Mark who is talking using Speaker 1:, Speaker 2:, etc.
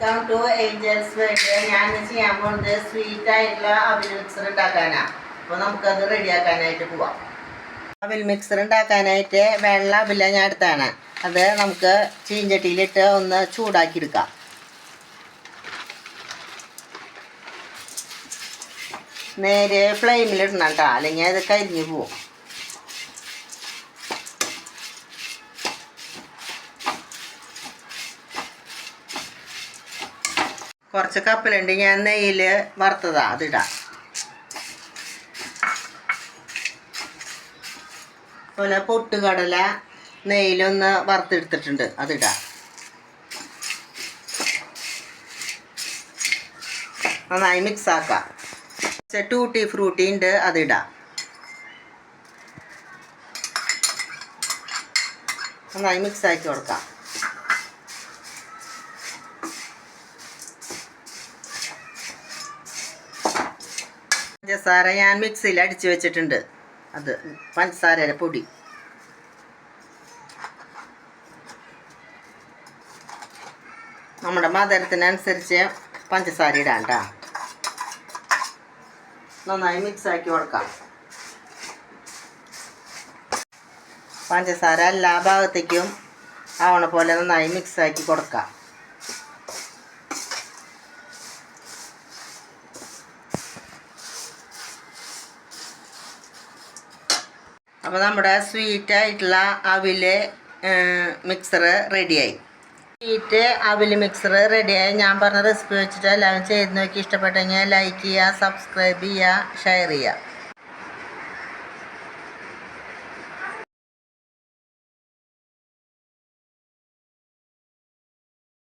Speaker 1: Welcome to Angeles world ഞാൻ ചെയ്യാൻ പോകുന്നത് സ്വീറ്റ് ആയിട്ടുള്ള അവിൽ മിക്സർ ഉണ്ടാക്കാനാണ് അപ്പോൾ നമുക്കത് റെഡിയാക്കാനായിട്ട് പോവാം. അവൽ മിക്സർ ഉണ്ടാക്കാനായിട്ട് വെള്ള അവില ഞാൻ എടുത്താണ്. അത് നമുക്ക് ചീഞ്ചട്ടിയിലിട്ട് ഒന്ന് ചൂടാക്കി എടുക്കാം. നേരെ ഫ്ലെയിമിലിടണം കേട്ടോ. അല്ലെങ്കിൽ അത് കരിഞ്ഞു പോവും. കുറച്ച് കപ്പലുണ്ട്. ഞാൻ നെയ്യിൽ വറുത്തതാ അതിടാം അതുപോലെ പൊട്ടുകടല നെയ്യിലൊന്ന് വറുത്തെടുത്തിട്ടുണ്ട് അതിടാം നന്നായി മിക്സ് ആക്കാം. ടൂട്ടി ഫ്രൂട്ടി ഉണ്ട് അതിടാം നന്നായി മിക്സ് ആക്കി കൊടുക്കാം. പഞ്ചസാര ഞാൻ മിക്സിയിൽ അടിച്ച് വെച്ചിട്ടുണ്ട്. അത് പഞ്ചസാരയുടെ പൊടി. നമ്മുടെ മധുരത്തിനനുസരിച്ച് പഞ്ചസാര ഇടാം കേട്ടോ നന്നായി മിക്സ് ആക്കി കൊടുക്കാം. പഞ്ചസാര എല്ലാ ഭാഗത്തേക്കും ആവണ പോലെ നന്നായി മിക്സ് ആക്കി കൊടുക്കാം. അപ്പോൾ നമ്മുടെ സ്വീറ്റ് ആയിട്ടുള്ള അവിൽ മിക്സർ റെഡിയായി സ്വീറ്റ് അവിൽ മിക്സർ റെഡിയായി ഞാൻ പറഞ്ഞ റെസിപ്പി വെച്ചിട്ട് എല്ലാവരും ചെയ്ത് നോക്കി. ഇഷ്ടപ്പെട്ടെങ്കിൽ ലൈക്ക് ചെയ്യുക സബ്സ്ക്രൈബ് ചെയ്യുക ഷെയർ ചെയ്യുക.